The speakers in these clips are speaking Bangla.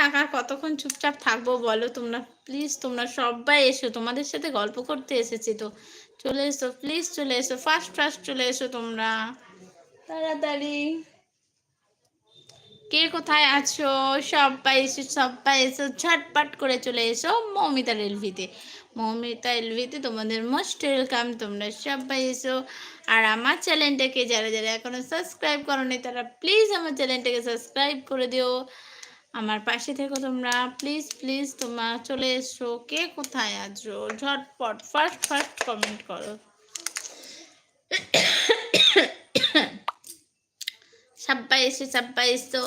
থাকা কতক্ষণ চুপচাপ থাকব বলো তোমরা? প্লিজ তোমরা সবাই এসো, তোমাদের সাথে গল্প করতে এসেছি তো। চলে এসো প্লিজ চলে এসো ফার্স্ট ফার্স্ট চলে এসো তোমরা। তাড়াতাড়ি। কে কোথায় আছো? সবাই এসো সবাই এসো, ঝটপট করে চলে এসো মৌমিতা রেলভিতে। মৌমিতা এলভিতে তোমাদের মোস্ট ওয়েলকাম তোমরা সবাই এসো। আর আমার চ্যানেলটাকে যারা যারা এখনও সাবস্ক্রাইব করোনি, তারা প্লিজ আমার চ্যানেলটাকে সাবস্ক্রাইব করে দিও। আমার পাশে থেকো তোমরা। প্লিজ প্লিজ তোমরা চলে এসো। কে কোথায় আছো? ঝটপট ফার্স্ট ফার্স্ট কমেন্ট করো। সাব্বাই এসে, সাব্বাই এসো।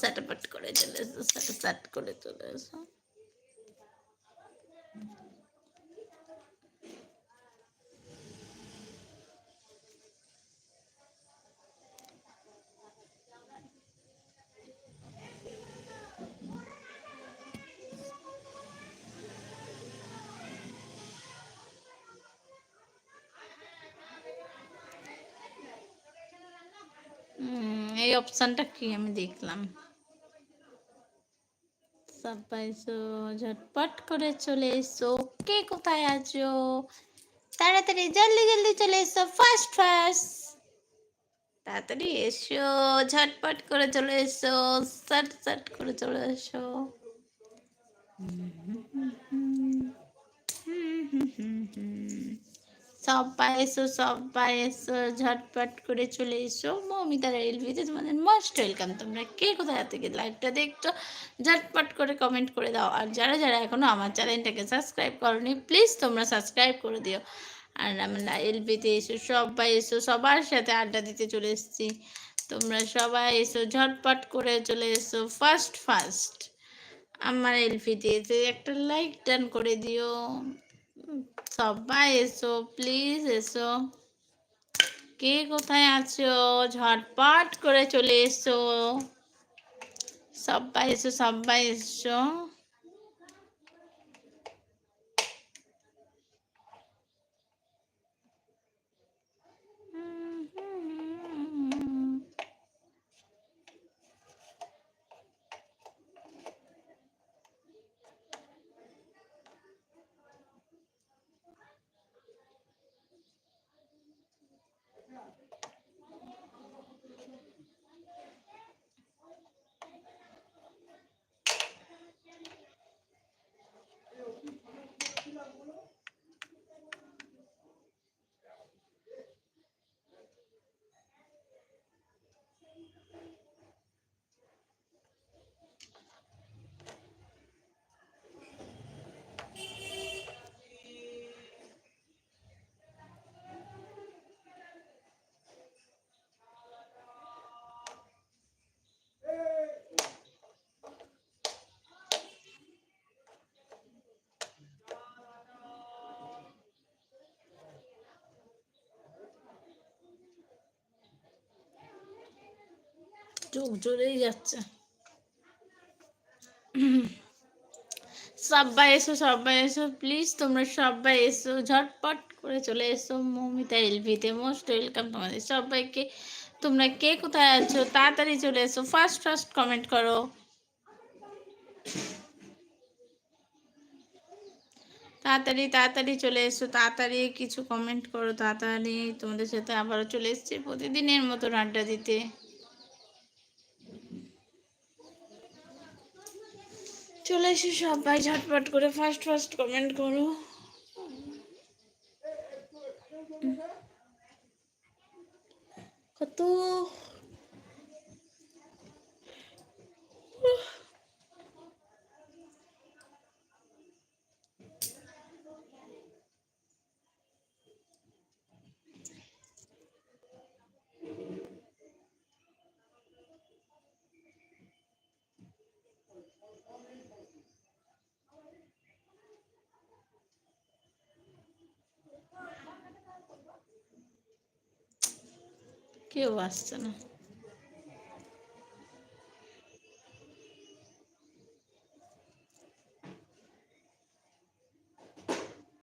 সাটাপাট করে চলে এসো সাটা করে চলে এসো। এই অপশানটা কি? আমি দেখলাম। সবাই ঝটপট করে চলে এসো। কে কোথায় আছো? তাড়াতাড়ি জলদি জলদি চলে এসো। ফার্স্ট ফার্স্ট তাড়াতাড়ি এসো ঝটপট করে চলে এসো। সাট সাট করে চলে এসো। হুম হুম হুম সবাই এসো সবাই এসো ঝটপট করে চলে এসো। মৌমিতার এলভিতে তোমাদের মোস্ট ওয়েলকাম তোমরা কে কোথায় থেকে লাইভটা দেখছ, ঝটপট করে কমেন্ট করে দাও। আর যারা যারা এখনও আমার চ্যানেলটাকে সাবস্ক্রাইব করনি প্লিজ তোমরা সাবস্ক্রাইব করে দিও। আর আমরা এলবিতে এসো সবাই এসো, সবার সাথে আড্ডা দিতে চলে এসেছি। তোমরা সবাই এসো, ঝটপট করে চলে এসো ফার্স্ট ফার্স্ট আমার এলপিতে এসে একটা লাইক ডান করে দিও। সবাই এসো প্লিজ এসো। কে কোথায় আছো? ঝটপট করে চলে এসো। সবাই এসো সবাই এসো। Yeah. চোখ জ্বলেই যাচ্ছে। সবাই এসো সবাই এসো প্লিজ তোমরা সবাই এসো, ঝটপট করে চলে এসো মমিতা, এলভিতে। মোস্ট ওয়েলকাম তোমাদের সবাইকে তোমরা কে কোথায় আছো? তাড়াতাড়ি চলে এসো ফার্স্ট ফার্স্ট কমেন্ট করো। তাড়াতাড়ি তাড়াতাড়ি চলে এসো, তাড়াতাড়ি কিছু কমেন্ট করো, তাড়াতাড়ি তোমাদের সাথে আবারও চলে এসছি প্রতিদিনের মতো আড্ডা দিতে। চলে এসে সবাই ঝটপট করে ফার্স্ট ফার্স্ট কমেন্ট করো। কত কেউ আসছে না